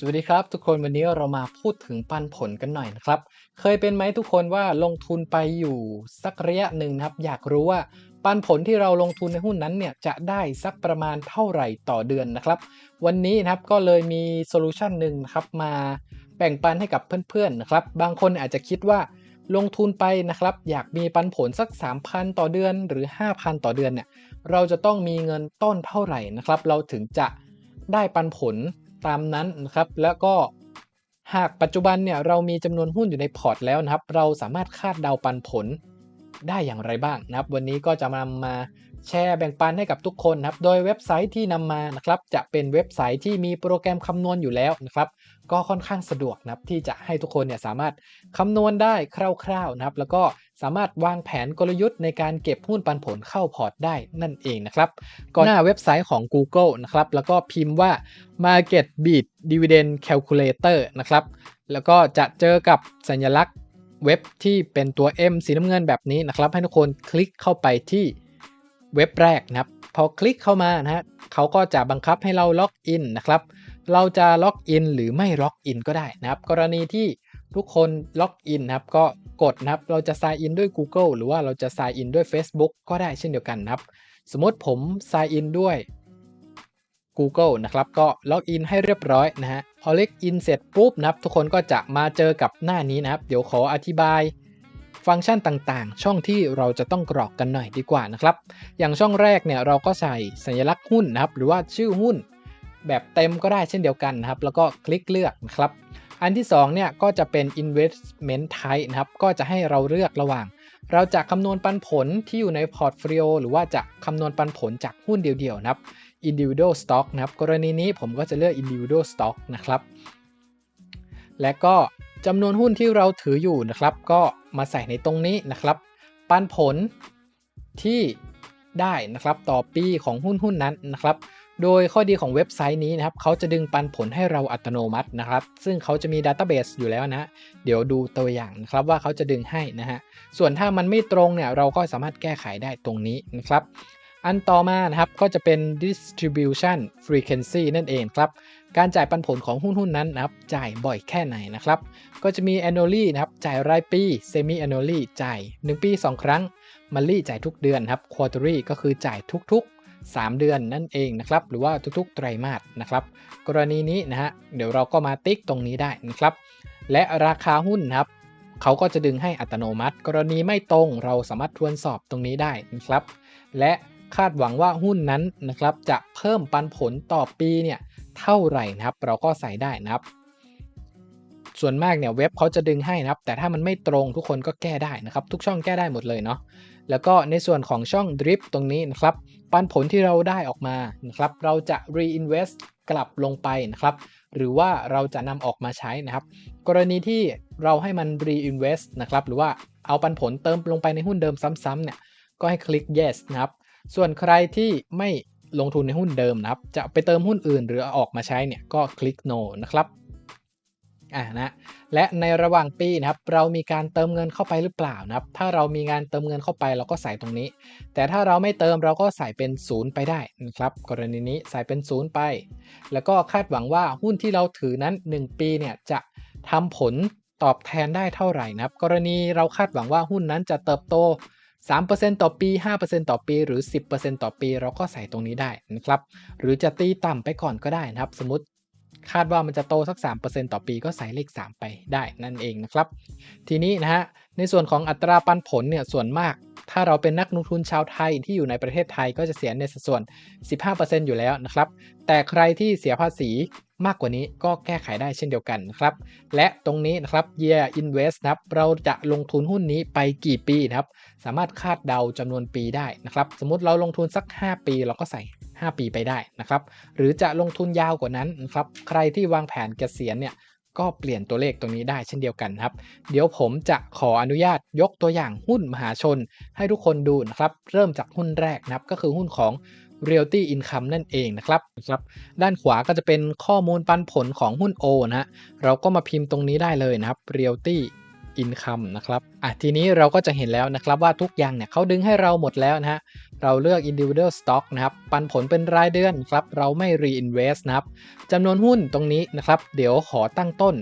สวัสดีครับ ทุกคนวันนี้เรามาพูดถึงปันผลกันหน่อยนะครับ เคยเป็นไหมทุกคนว่าลงทุนไปอยู่สักระยะหนึ่งนะครับ อยากรู้ว่าปันผลที่เราลงทุนในหุ้นนั้นเนี่ยจะได้สักประมาณเท่าไหร่ต่อเดือนนะครับ วันนี้นะครับก็เลยมีโซลูชันหนึ่งนะครับมาแบ่งปันให้กับเพื่อนๆนะครับ บางคนอาจจะคิดว่าลงทุนไปนะครับ อยากมีปันผลสัก 3,000 ต่อเดือนหรือ 5,000 ต่อเดือนเนี่ยเราจะต้องมีเงินต้นเท่าไหร่นะครับ เราถึงจะได้ปันผล ตามนั้นนะครับ แล้วก็หากปัจจุบันเนี่ยเรามีจำนวนหุ้นอยู่ในพอร์ตแล้วนะครับ เราสามารถคาดเดาปันผลได้อย่างไรบ้างนะครับ วันนี้ก็จะนำมาแชร์แบ่งปันให้กับทุกคนนะครับ โดยเว็บไซต์ที่นำมานะครับจะเป็นเว็บไซต์ที่มีโปรแกรมคำนวณอยู่แล้วนะครับ ก็ค่อนข้างสะดวกนะครับที่จะให้ทุกคนเนี่ยสามารถคำนวณได้คร่าวๆนะครับ แล้วก็ สามารถวางแผนกลยุทธ์ในการเก็บหุ้นปันผลเข้าพอร์ตได้นั่นเองนะครับก่อนหน้าเว็บไซต์ของ Google นะครับแล้วก็พิมพ์ว่า Market Beat Dividend Calculator นะครับแล้วก็จะเจอกับสัญลักษณ์เว็บที่เป็นตัว M สีน้ำเงินแบบนี้นะครับให้ทุกคนคลิกเข้าไปที่เว็บแรกนะครับพอคลิกเข้ามานะฮะเขาก็จะบังคับให้เราล็อกอินนะครับเราจะล็อกอินหรือไม่ล็อกอินก็ได้นะครับ กรณีที่ทุกคนล็อกอินนะครับก็ กดนะครับ เราจะ sign in ด้วย Google หรือว่าเราจะ sign in ด้วย Facebook ก็ได้เช่นเดียวกันนะครับ สมมติผม sign in ด้วย Google นะครับ ก็ล็อกอินให้เรียบร้อยนะฮะ พอเล็กอินเสร็จปุ๊บนะครับ ทุกคนก็จะมาเจอกับหน้านี้นะครับ เดี๋ยวขออธิบายฟังก์ชันต่างๆ ช่องที่เราจะต้องกรอกกันหน่อยดีกว่านะครับ อย่างช่องแรกเนี่ยเราก็ใส่สัญลักษณ์หุ้นนะครับ หรือว่าชื่อหุ้น แบบเต็มก็ได้เช่นเดียวกันนะครับ แล้วก็คลิกเลือกนะครับ อันที่2เนี่ยก็จะเป็น investment type นะครับก็จะให้เราเลือกระหว่าง เราจะคำนวณปันผลที่อยู่ในพอร์ตโฟลิโอหรือว่าจะคำนวณปันผลจากหุ้นเดียวๆนะครับ individual stock นะครับ กรณีนี้ผมก็จะเลือก individual stock นะครับ และก็จำนวนหุ้นที่เราถืออยู่นะครับ ก็มาใส่ในตรงนี้นะครับ ปันผลที่ได้นะครับต่อปีของหุ้นหุ้นนั้นนะครับ โดยข้อดีของเว็บไซต์นี้นะครับเขาจะดึงปันผลให้เราอัตโนมัตินะครับ ซึ่งเขาจะมีดัตเต้าเบสอยู่แล้วนะเดี๋ยวดูตัวอย่างนะครับว่าเขาจะดึงให้นะฮะส่วนถ้ามันไม่ตรงเนี่ยเราก็สามารถแก้ไขได้ตรงนี้นะครับ อันต่อมานะครับก็จะเป็น distribution frequency นั่นเองครับการจ่ายปันผลของหุ้นหุ้นนั้นนะครับ จ่ายบ่อยแค่ไหนนะครับ ก็จะมี annually นะครับ จ่ายรายปี semi annually จ่าย 1 ปี 2 ครั้ง monthly จ่ายทุกเดือนครับ quarterly ก็คือจ่ายทุกๆ 3 เดือนนั่นเองนะครับ หรือว่าทุกๆ ไตรมาสนะครับ กรณีนี้นะฮะเดี๋ยวเราก็มาติ๊กตรงนี้ได้นะครับ และราคาหุ้นนะครับเขาก็จะดึงให้อัตโนมัติ กรณีไม่ตรงเราสามารถทวนสอบตรงนี้ได้นะครับ และคาดหวังว่าหุ้นนั้นนะครับจะเพิ่มปันผลต่อปีเนี่ยเท่าไหร่นะครับ เราก็ใส่ได้นะครับ ส่วนมากเนี่ยเว็บเขาจะดึงให้นะครับ แต่ถ้ามันไม่ตรงทุกคนก็แก้ได้นะครับ ทุกช่องแก้ได้หมดเลยเนาะ แล้วก็ในส่วนของช่อง drip ตรงนี้นะครับ ปันผลที่เราได้ออกมานะครับ เราจะ reinvest กลับลงไปนะครับ หรือว่าเราจะนำออกมาใช้นะครับ กรณีที่เราให้มัน reinvest นะครับ หรือว่าเอาปันผลเติมลงไปในหุ้นเดิมซ้ำๆเนี่ย ก็ให้คลิก yes นะครับ ส่วนใครที่ไม่ลงทุนในหุ้นเดิมนะครับ จะไปเติมหุ้นอื่นหรือออกมาใช้เนี่ย ก็คลิก no นะครับ อ่านะและในระหว่างปีนะครับเรามีการเติมเงินเข้าไปหรือเปล่านะครับ ถ้าเรามีงานเติมเงินเข้าไปเราก็ใส่ตรงนี้ แต่ถ้าเราไม่เติมเราก็ใส่เป็นศูนย์ไปได้นะครับ กรณีนี้ใส่เป็นศูนย์ไป แล้วก็คาดหวังว่าหุ้นที่เราถือนั้น 1 ปีเนี่ยจะทำผลตอบแทนได้เท่าไหร่นะครับ กรณีเราคาดหวังว่าหุ้นนั้นจะเติบโต 3%ต่อปี 5%ต่อปี หรือ 10%ต่อปี เราก็ใส่ตรงนี้ได้นะครับ หรือจะตีต่ำไปก่อนก็ได้นะครับ สมมติ คาดว่ามันจะโตสัก 3%ต่อปีก็ใส่เลข 3 ไปได้นั่นเองนะครับ ทีนี้นะฮะ ในส่วนของอัตราปันผลเนี่ยส่วนมาก ถ้าเราเป็นนักลงทุนชาวไทยที่อยู่ในประเทศไทยก็จะเสียในสัดส่วน 15%อยู่แล้วนะครับ แต่ใครที่เสียภาษีมากกว่านี้ก็แก้ไขได้เช่นเดียวกันนะครับ และตรงนี้นะครับ year invest นะครับ เราจะลงทุนหุ้นนี้ไปกี่ปีนะครับ สามารถคาดเดาจำนวนปีได้นะครับ สมมติเราลงทุนสัก 5 ปีเราก็ใส่ 5 ปีไปได้นะครับ หรือจะลงทุนยาวกว่านั้นนะครับ ใครที่วางแผนเกษียณเนี่ยก็เปลี่ยนตัวเลขตรงนี้ได้เช่นเดียวกันครับ เดี๋ยวผมจะขออนุญาตยกตัวอย่างหุ้นมหาชน ให้ทุกคนดูนะครับ เริ่มจากหุ้นแรกนะครับก็คือหุ้นของ Realty Income นั่นเองนะครับครับ ด้านขวาก็จะเป็นข้อมูลปันผลของหุ้น O นะฮะเราก็มาพิมพ์ตรงนี้ได้เลยนะครับ Realty Income นะครับอะทีนี้เราก็จะเห็นแล้วนะครับว่าทุกอย่างเนี่ยเขาดึงให้เราหมดแล้วนะฮะ เราเลือก individual stock นะครับ ปันผลเป็นรายเดือนครับ เราไม่ reinvest นะครับจำนวนหุ้นตรงนี้นะครับ เดี๋ยวขอตั้งต้น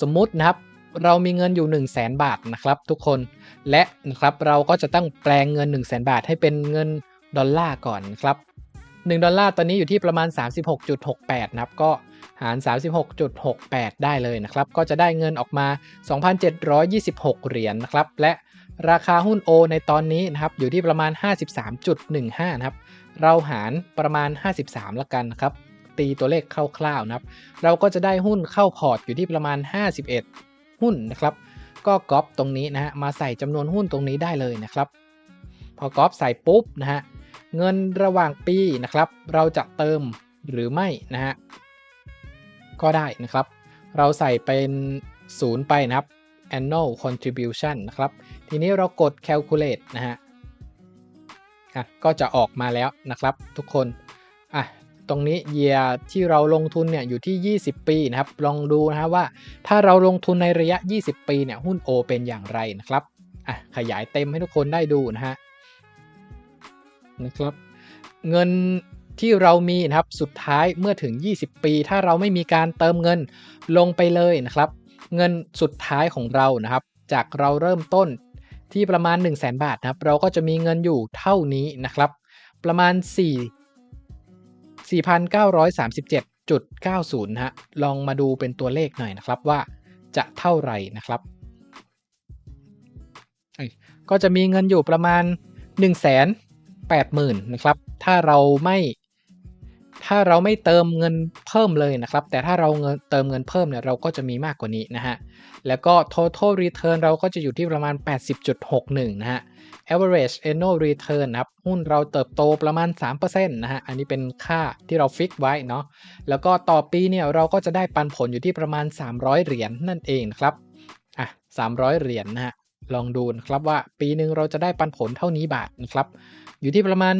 สมมุตินะครับ เรามีเงินอยู่ 1 0 0 0 0แบาทนะครับทุกคน และนะครับเราก็จะต้องแปลงเงิน 1 0 0 0 0แบาทให้เป็นเงินดอลลาร์ก่อนครับ1ดอลลาร์ตอนนี้อยู่ที่ประมาณ 36.68 นะครับ ก็หาร 36.68 ได้เลยนะครับ ก็จะได้เงินออกมา 2,726 เหรียญนนะครับ และ ราคาหุ้น O ในตอนนี้นะครับอยู่ที่ประมาณ 53.15นะครับเราหารประมาณ 53ละกันนะครับตีตัวเลขคร่าวๆนะครับ เราก็จะได้หุ้นเข้าพอร์ตอยู่ที่ประมาณ 51 หุ้นนะครับ ก็ก๊อปตรงนี้นะฮะมาใส่จำนวนหุ้นตรงนี้ได้เลยนะครับ พอก๊อปใส่ปุ๊บนะฮะเงินระหว่างปีนะครับ เราจะเติมหรือไม่นะฮะก็ได้นะครับ เราใส่เป็นศูนย์ไปนะครับ annual contribution นะครับ ทีนี้เรากด calculate นะฮะอะก็จะออกมาแล้วนะครับทุกคนอะตรงนี้ year ที่เราลงทุนเนี่ยอยู่ที่ 20 ปีนะครับ ลองดูนะฮะว่า ถ้าเราลงทุนในระยะ 20 ปีเนี่ยหุ้น O เป็นอย่างไรนะครับอะขยายเต็มให้ทุกคนได้ดูนะฮะนะครับ เงินที่เรามีนะครับสุดท้ายเมื่อถึง 20 ปี ถ้าเราไม่มีการเติมเงินลงไปเลยนะครับ เงินสุดท้ายของเรานะครับ จากเราเริ่มต้นที่ประมาณ 1 0 0 0 0แบาทนะครับ เราก็จะมีเงินอยู่เท่านี้นะครับ ประมาณ 4 4,937.90นะฮะลองมาดูเป็นตัวเลขหน่อยนะครับว่าจะเท่าไหร่นะครับ ก็จะมีเงินอยู่ประมาณ 1 8 0 0 0 0นะครับ ถ้าเราไม่ ถ้าเราไม่เติมเงินเพิ่มเลยนะครับ แต่ถ้าเราเงินเติมเงินเพิ่มเนี่ยเราก็จะมีมากกว่านี้นะฮะ แล้วก็ total return เราก็จะอยู่ที่ประมาณ 80.61 นะฮะ average annual return นะครับ หุ้นเราเติบโตประมาณ 3%นะฮะ อันนี้เป็นค่าที่เราฟิกไว้เนาะ แล้วก็ต่อปีเนี่ยเราก็จะได้ปันผลอยู่ที่ประมาณ 300 เหรียญนนั่นเองครับ อะ 300 เหรียญนนะฮะ ลองดูนะครับว่าปีหนึ่งเราจะได้ปันผลเท่านี้บาทนะครับ อยู่ที่ประมาณ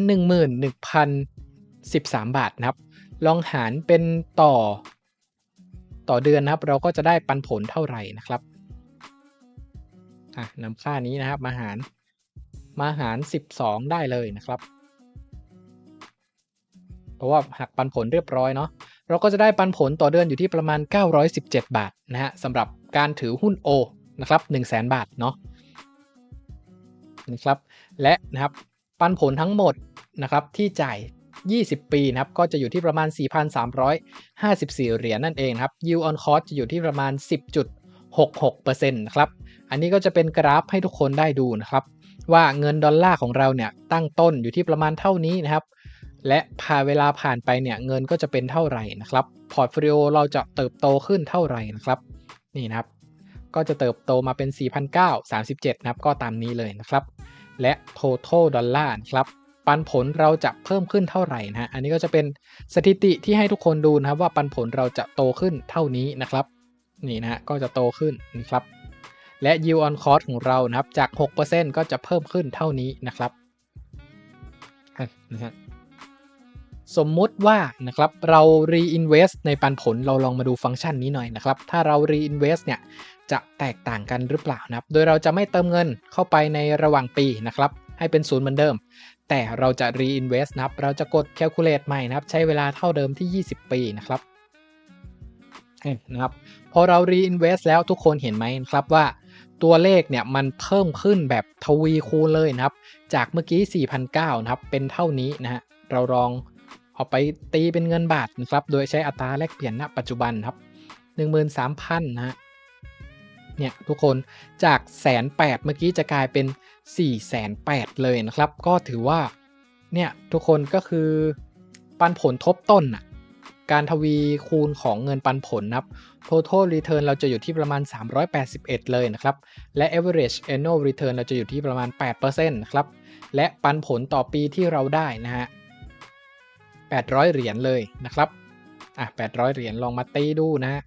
13 บาทนะครับ ลองหารเป็นต่อ ต่อเดือนนะครับ เราก็จะได้ปันผลเท่าไหร่นะครับอะนำค่านี้นะครับมาหารมาหาร 12 ได้เลยนะครับ เพราะว่าหักปันผลเรียบร้อยเนาะเราก็จะได้ปันผลต่อเดือนอยู่ที่ประมาณ 917 บาทนะฮะสำหรับการถือหุ้น O นะครับ1 0 0 0 0 0 บาทเนาะนะครับ และนะครับปันผลทั้งหมดนะครับที่จ่าย 20 ปีนะครับ ก็จะอยู่ที่ประมาณ 4,354 เหรียญนั่นเองครับ yield on cost จะอยู่ที่ประมาณ 10.66%นะครับ อันนี้ก็จะเป็นกราฟให้ทุกคนได้ดูนะครับ ว่าเงินดอลลาร์ของเราเนี่ยตั้งต้นอยู่ที่ประมาณเท่านี้นะครับ และพาเวลาผ่านไปเนี่ยเงินก็จะเป็นเท่าไหร่นะครับ พอร์ตโฟลิโอเราจะเติบโตขึ้นเท่าไหร่นะครับนี่นะครับก็จะเติบโตมาเป็น 4,937 นะครับ ก็ตามนี้เลยนะครับ และ total ดอลลาร์นะครับ ปันผลเราจะเพิ่มขึ้นเท่าไหร่นะฮะ อันนี้ก็จะเป็นสถิติที่ให้ทุกคนดูนะครับว่าปันผลเราจะโตขึ้นเท่านี้นะครับ นี่นะฮะก็จะโตขึ้นนะครับ และ yield on cost ของเรานะครับจาก 6%ก็จะเพิ่มขึ้นเท่านี้นะครับนะฮะสมมุติว่านะครับเรา reinvest ในปันผลเราลองมาดูฟังก์ชันนี้หน่อยนะครับ ถ้าเรา reinvest เนี่ยจะแตกต่างกันหรือเปล่านะครับ โดยเราจะไม่เติมเงินเข้าไปในระหว่างปีนะครับ ให้เป็นศูนย์เหมือนเดิม แต่เราจะ reinvest นะครับ เราจะกด calculate ใหม่นะครับ ใช้เวลาเท่าเดิมที่ 20 ปีนะครับนะครับ พอเรา reinvest แล้วทุกคนเห็นไหมครับว่าตัวเลขเนี่ยมันเพิ่มขึ้นแบบทวีคูณเลยนะครับ จากเมื่อกี้4,900นะครับ เป็นเท่านี้นะฮะ เราลองเอาไปตีเป็นเงินบาทนะครับ โดยใช้อัตราแลกเปลี่ยนณปัจจุบันครับ 13,000นะฮะ เนี่ยทุกคนจากแสนแปดเมื่อกี้จะกลายเป็น4ี่แสนแปดเลยนะครับ ก็ถือว่าเนี่ยทุกคนก็คือปันผลทบต้นอะการทวีคูณของเงินปันผลนะครับ total return เราจะอยู่ที่ประมาณ 381 เลยนะครับ และ average annual return เราจะอยู่ที่ประมาณ 8%นะครับ และปันผลต่อปีที่เราได้นะฮะ 800 เหรียญเลยนะครับ อะ 800 เหรียญลองมาตีดูนะฮะ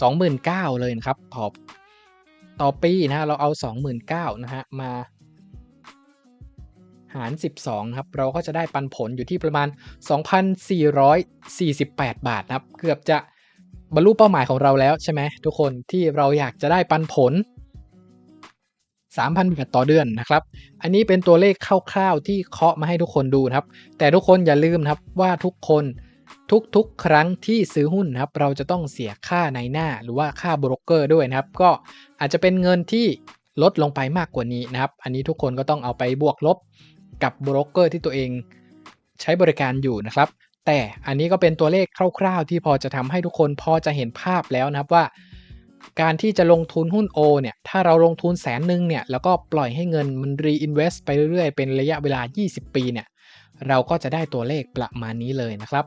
29,000เลยนะครับต่อต่อปีนะฮะเราเอา 29,000นะฮะมาหาร 12นะครับเราก็จะได้ปันผลอยู่ที่ประมาณ 2,448 บาทนะครับ เกือบจะบรรลุเป้าหมายของเราแล้วใช่ไหมทุกคนที่เราอยากจะได้ปันผล 3,000บาทต่อเดือนนะครับ อันนี้เป็นตัวเลขคร่าวๆที่เคาะมาให้ทุกคนดูนะครับ แต่ทุกคนอย่าลืมนะครับว่าทุกคน ทุกๆ ครั้งที่ซื้อหุ้นนะครับ เราจะต้องเสียค่าในหน้าหรือว่าค่าบรกเกอร์ด้วยนะครับ ก็อาจจะเป็นเงินที่ลดลงไปมากกว่านี้นะครับ อันนี้ทุกคนก็ต้องเอาไปบวกลบกับบรกเกอร์ที่ตัวเองใช้บริการอยู่นะครับ แต่อันนี้ก็เป็นตัวเลขคร่าวๆ ที่พอจะทำให้ทุกคนพอจะเห็นภาพแล้วนะครับว่า การที่จะลงทุนหุ้น O เนี่ย ถ้าเราลงทุนแสนหนึ่งเนี่ย แล้วก็ปล่อยให้เงินมัน reinvest ไปเรื่อยๆ เป็นระยะเวลา 20 ปีเนี่ย เราก็จะได้ตัวเลขประมาณนี้เลยนะครับ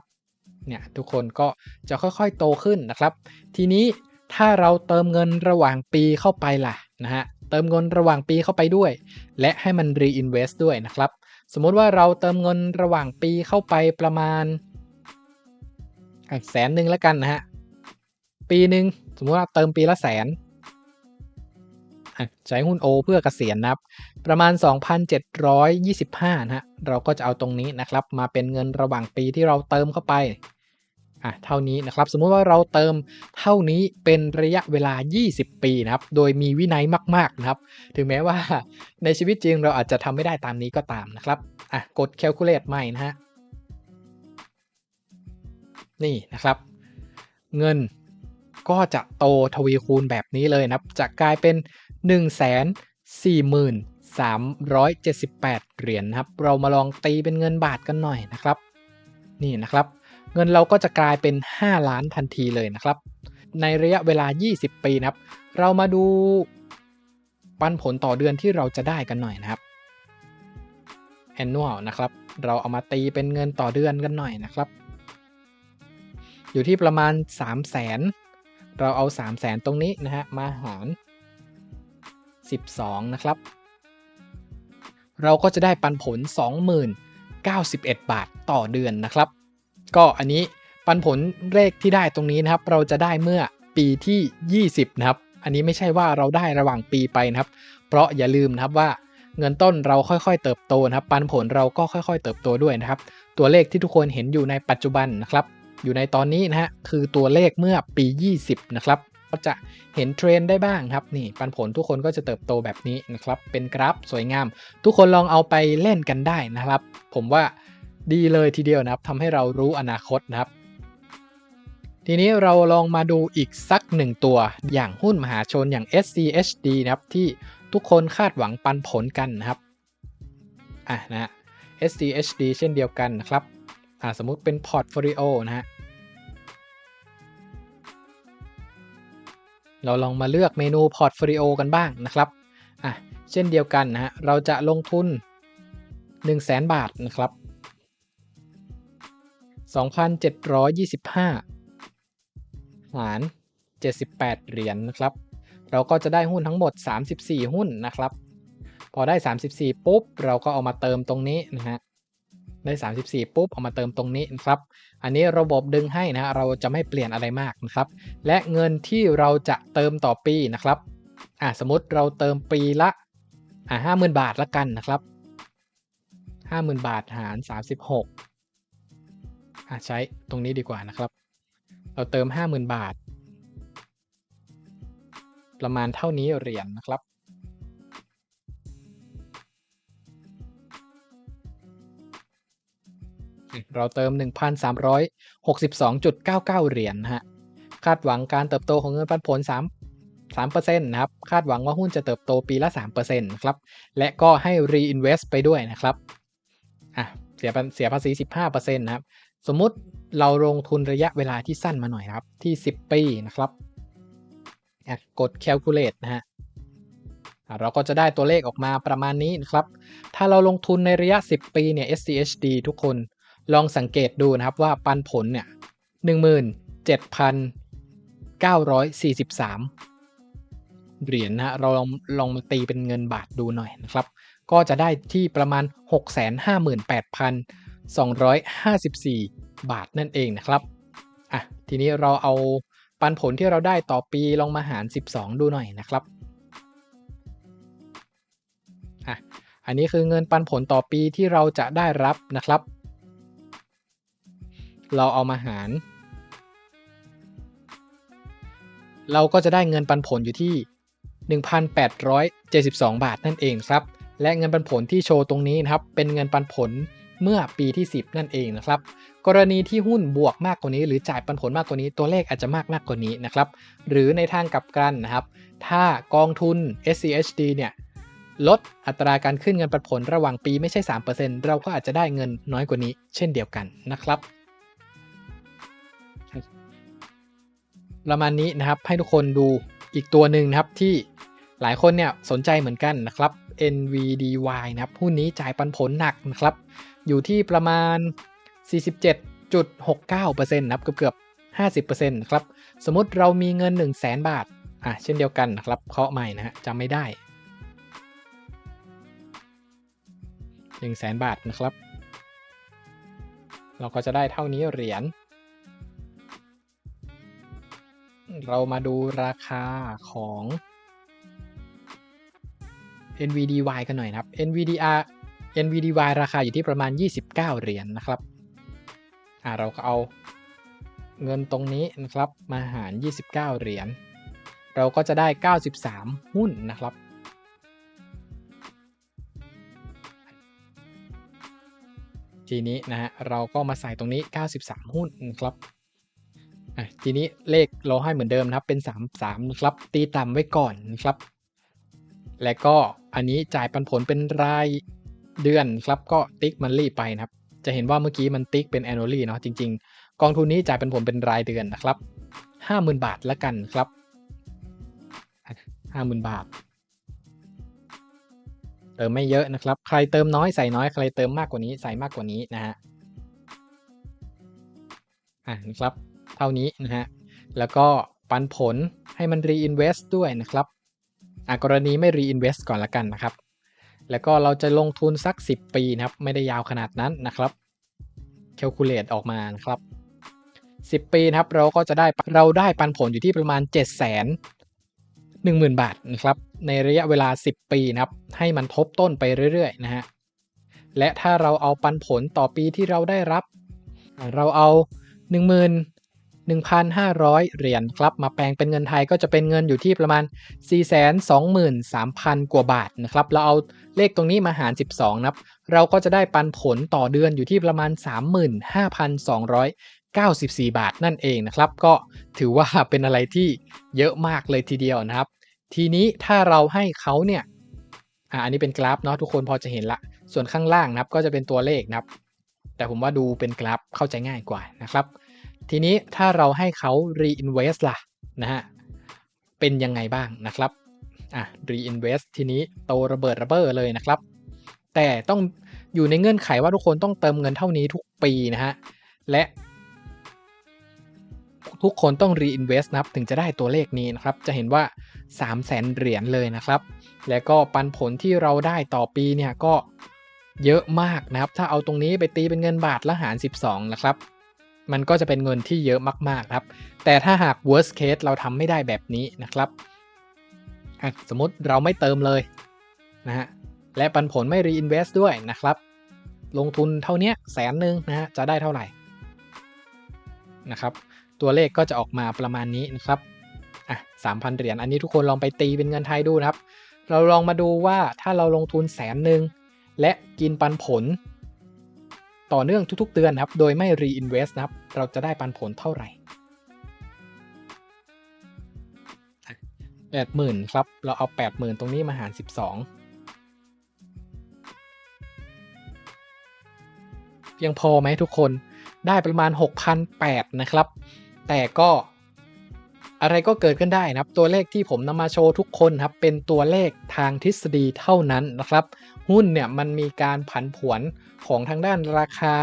เนี่ยทุกคนก็จะค่อยๆโตขึ้นนะครับ ทีนี้ถ้าเราเติมเงินระหว่างปีเข้าไปล่ะนะฮะเติมเงินระหว่างปีเข้าไปด้วย และให้มัน reinvest ด้วยนะครับ สมมุติว่าเราเติมเงินระหว่างปีเข้าไปประมาณแสนหนึ่งแล้วกันนะฮะปีหนึ่งสมมติว่าเติมปีละแสนใช้หุ้น O เพื่อเกษียณนะครับประมาณ 2,725นะฮะเราก็จะเอาตรงนี้นะครับ มาเป็นเงินระหว่างปีที่เราเติมเข้าไป อะเท่านี้นะครับสมมุติว่าเราเติมเท่านี้เป็นระยะเวลา 20 ปีนะครับโดยมีวินัยมากๆนะครับถึงแม้ว่าในชีวิตจริงเราอาจจะทำไม่ได้ตามนี้ก็ตามนะครับอะกด calculate ใหม่นะฮะนี่นะครับ เงินก็จะโตทวีคูณแบบนี้เลยนะครับ จะกลายเป็น 1 4 3 7 8 เหรียญนะครับ เรามาลองตีเป็นเงินบาทกันหน่อยนะครับ นี่นะครับ เงินเราก็จะกลายเป็น 5 ล้านทันทีเลยนะครับ ในระยะเวลา 20 ปีนะครับ เรามาดูปันผลต่อเดือนที่เราจะได้กันหน่อยนะครับ annual นะครับ เราเอามาตีเป็นเงินต่อเดือนกันหน่อยนะครับ อยู่ที่ประมาณ 3 0 0 0 0 0เราเอา 3 0 0 0 0 0ตรงนี้นะฮะมาหาร 12 นะครับ เราก็จะได้ปันผล 20,091 บาทต่อเดือนนะครับ ก็อันนี้ปันผลเลขที่ได้ตรงนี้นะครับ เราจะได้เมื่อปีที่ 20 นะครับ อันนี้ไม่ใช่ว่าเราได้ระหว่างปีไปนะครับ เพราะอย่าลืมนะครับว่าเงินต้นเราค่อยๆ เติบโตนะครับ ปันผลเราก็ค่อยๆ เติบโตด้วยนะครับ ตัวเลขที่ทุกคนเห็นอยู่ในปัจจุบันนะครับ อยู่ในตอนนี้นะฮะคือตัวเลขเมื่อปี 20 นะครับก็จะเห็นเทรนได้บ้างครับนี่ปันผลทุกคนก็จะเติบโตแบบนี้นะครับ เป็นกราฟสวยงาม ทุกคนลองเอาไปเล่นกันได้นะครับ ผมว่า ดีเลยทีเดียวนะครับทำให้เรารู้อนาคตนะครับ ทีนี้เราลองมาดูอีกสักหนึ่งตัว อย่างหุ้นมหาชนอย่าง SCHD นะครับที่ทุกคนคาดหวังปันผลกันนะครับอะนะ SCHD เช่นเดียวกันนะครับอ่าสมมุติเป็นพอร์ตโฟลิโอนะฮะเราลองมาเลือกเมนูพอร์ตโฟลิโอกันบ้างนะครับอะเช่นเดียวกันนะฮะเราจะลงทุน 1 0 0 0 0แบาทนะครับ 2,725 หาร 78 เหรียญนนะครับ เราก็จะได้หุ้นทั้งหมด 34 หุ้นนะครับ พอได้ 34 ปุ๊บ เราก็เอามาเติมตรงนี้นะฮะ ได้ 34 ปุ๊บ เอามาเติมตรงนี้นะครับ อันนี้ระบบดึงให้นะ เราจะไม่เปลี่ยนอะไรมากนะครับ และเงินที่เราจะเติมต่อปีนะครับ อ่าสมมติเราเติมปีละอ่าห้าหมื่นบาทละกันนะครับห้าหมื่นบาทหาร 36 อ่าใช้ตรงนี้ดีกว่านะครับ เราเติม 50,000 บาท ประมาณเท่านี้เหรียญนนะครับ เราเติม 1,362.99 เหรียญนะฮะ คาดหวังการเติบโตของเงินปันผล 3 3%นะครับ คาดหวังว่าหุ้นจะเติบโตปีละ 3%นะครับ และก็ให้ reinvest ไปด้วยนะครับ อะ เสียเสียภาษี 15%นะครับ สมมุติเราลงทุนระยะเวลาที่สั้นมาหน่อยครับ ที่ 10 ปีนะครับกด calculate นะฮะเราก็จะได้ตัวเลขออกมาประมาณนี้นะครับ ถ้าเราลงทุนในระยะ 10 ปีเนี่ย SCHD ทุกคนลองสังเกตดูนะครับว่าปันผลเนี่ย17,943 เหรียญนะเราลองลองมาตีเป็นเงินบาทดูหน่อยนะครับ ก็จะได้ที่ประมาณ 254 บาทนั่นเองนะครับอะทีนี้เราเอาปันผลที่เราได้ต่อปีลองมาหาร 12 ดูหน่อยนะครับอะอันนี้คือเงินปันผลต่อปีที่เราจะได้รับนะครับ เราเอามาหาร เราก็จะได้เงินปันผลอยู่ที่ 1,872 บาทนั่นเองครับ และเงินปันผลที่โชว์ตรงนี้นะครับ เป็นเงินปันผล เมื่อปีที่ 10 นั่นเองนะครับ กรณีที่หุ้นบวกมากกว่านี้ หรือจ่ายปันผลมากกว่านี้ตัวเลขอาจจะมากมากกว่านี้นะครับ หรือในทางกลับกันนะครับ ถ้ากองทุน SCHD เนี่ยลดอัตราการขึ้นเงินปันผลระหว่างปีไม่ใช่ 3%เราก็อาจจะได้เงินน้อยกว่านี้ เช่นเดียวกันนะครับประมาณนี้นะครับให้ทุกคนดูอีกตัวหนึ่งนะครับที่หลายคนเนี่ยสนใจเหมือนกันนะครับ NVDY นะครับหุ้นนี้จ่ายปันผลหนักนะครับ อยู่ที่ประมาณ 47.69%นะครับเกือบเกือบ50%นะครับ สมมติเรามีเงิน 1 0 0 0 0แบาท อะ เช่นเดียวกันนะครับ เคาะใหม่นะฮะจำไม่ได้ 1 0 0 0 0แบาทนะครับ เราก็จะได้เท่านี้เหรียญ เรามาดูราคาของ NVDY กันหน่อยนะครับ NVDR NVDY ราคาอยู่ที่ประมาณ 29 เหรียญนนะครับ อ่าเราก็เอาเงินตรงนี้นะครับมาหาร 29 เหรียญ เราก็จะได้ 93 หุ้นนะครับ ทีนี้นะฮะเราก็มาใส่ตรงนี้ 93 หุ้นนะครับทีนี้เลขเราให้เหมือนเดิมนะครับเป็น 33นะครับ ตีต่ำไว้ก่อนนะครับ และก็อันนี้จ่ายปันผลเป็นราย เดือนครับก็ติ๊กมันรีไปนะครับ จะเห็นว่าเมื่อกี้มันติ๊กเป็น annually เนาะจริง ๆ กองทุนนี้จ่ายเป็นผลเป็นรายเดือนนะครับ 50,000 บาทละกันครับ 50,000 บาท เติมไม่เยอะนะครับ ใครเติมน้อยใส่น้อยใครเติมมากกว่านี้ใส่มากกว่านี้นะฮะอ่านะครับ เท่านี้นะฮะแล้วก็ปันผลให้มัน reinvest ด้วยนะครับอ่ากรณีไม่ reinvest ก่อนละกันนะครับ แล้วก็เราจะลงทุนสัก 10 ปีนะครับ ไม่ได้ยาวขนาดนั้นนะครับ calculate ออกมานะครับ 10 ปีนะครับเราก็จะได้เราได้ปันผลอยู่ที่ประมาณ 7 0 0 0 0 0 10,000 บาทนะครับ ในระยะเวลา 10 ปีนะครับ ให้มันทบต้นไปเรื่อยๆนะฮะและถ้าเราเอาปันผลต่อปีที่เราได้รับ เราเอา10,000 1,500 เหรียญครับ มาแปลงเป็นเงินไทยก็จะเป็นเงินอยู่ที่ประมาณ 423,000 กว่าบาทนะครับ เราเอา เลขตรงนี้มาหาร 12นะครับ เราก็จะได้ปันผลต่อเดือนอยู่ที่ประมาณ 35,294 บาทนั่นเองนะครับ ก็ถือว่าเป็นอะไรที่เยอะมากเลยทีเดียวนะครับ ทีนี้ถ้าเราให้เขาเนี่ยอ่าอันนี้เป็นกราฟเนาะทุกคนพอจะเห็นละ ส่วนข้างล่างนะครับก็จะเป็นตัวเลขนะครับ แต่ผมว่าดูเป็นกราฟเข้าใจง่ายกว่านะครับ ทีนี้ถ้าเราให้เขา reinvest ล่ะนะฮะเป็นยังไงบ้างนะครับ อะ reinvest ทีนี้โตระเบิดระเบ้อเลยนะครับ แต่ต้องอยู่ในเงื่อนไขว่าทุกคนต้องเติมเงินเท่านี้ทุกปีนะฮะ และทุกคนต้อง reinvest นะครับ ถึงจะได้ตัวเลขนี้นะครับ จะเห็นว่า 3 0 0แสนเหรียญเลยนะครับ และก็ปันผลที่เราได้ต่อปีเนี่ยก็เยอะมากนะครับ ถ้าเอาตรงนี้ไปตีเป็นเงินบาทละหาร 12 นะครับ มันก็จะเป็นเงินที่เยอะมากๆครับ แต่ถ้าหาก worst case เราทำไม่ได้แบบนี้นะครับ สมมติเราไม่เติมเลยนะฮะและปันผลไม่ reinvest ด้วยนะครับ ลงทุนเท่านี้แสนหนึ่งนะฮะจะได้เท่าไหร่นะครับ ตัวเลขก็จะออกมาประมาณนี้นะครับอะสามพันเหรียญอันนี้ทุกคนลองไปตีเป็นเงินไทยดูนะครับ เราลองมาดูว่าถ้าเราลงทุนแสนหนึ่งและกินปันผล ต่อเนื่องทุกๆ เดือนนะครับ โดยไม่ reinvest นะครับ เราจะได้ปันผลเท่าไหร่ แปดหมื่นครับ เราเอาแปดหมื่นตรงนี้มาหารสิบสองเพียงพอไหมทุกคนได้ประมาณ 6,008นะครับ แต่ก็อะไรก็เกิดขึ้นได้นะครับ ตัวเลขที่ผมนำมาโชว์ทุกคนครับ เป็นตัวเลขทางทฤษฎีเท่านั้นนะครับ หุ้นเนี่ยมันมีการผันผวนของทางด้านราคา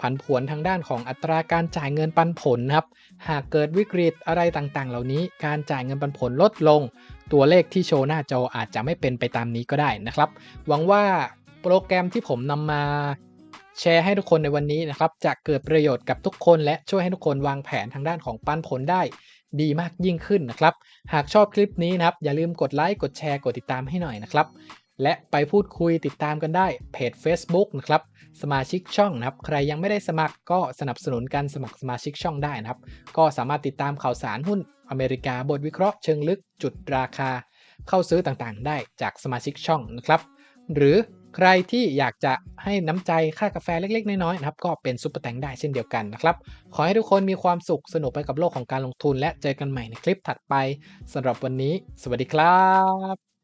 ผันผวนทางด้านของอัตราการจ่ายเงินปันผลนะครับ หากเกิดวิกฤตอะไรต่างๆ เหล่านี้ การจ่ายเงินปันผลลดลง ตัวเลขที่โชว์หน้าจออาจจะไม่เป็นไปตามนี้ก็ได้นะครับ หวังว่าโปรแกรมที่ผมนำมาแชร์ให้ทุกคนในวันนี้นะครับ จะเกิดประโยชน์กับทุกคนและช่วยให้ทุกคนวางแผนทางด้านของปันผลได้ดีมากยิ่งขึ้นนะครับ หากชอบคลิปนี้นะครับ อย่าลืมกดไลค์ กดแชร์ กดติดตามให้หน่อยนะครับ และไปพูดคุยติดตามกันได้เพจ Facebook นะครับสมาชิกช่องนะครับ ใครยังไม่ได้สมัครก็สนับสนุนการสมัครสมาชิกช่องได้นะครับ ก็สามารถติดตามข่าวสารหุ้นอเมริกาบทวิเคราะห์เชิงลึกจุดราคา เข้าซื้อต่างๆ ได้จากสมาชิกช่องนะครับ หรือใครที่อยากจะให้น้ำใจค่ากาแฟเล็กๆ น้อยๆนะครับ ก็เป็นซุปเปอร์แตงได้เช่นเดียวกันนะครับ ขอให้ทุกคนมีความสุขสนุกไปกับโลกของการลงทุน และเจอกันใหม่ในคลิปถัดไปสำหรับวันนี้ สวัสดีครับ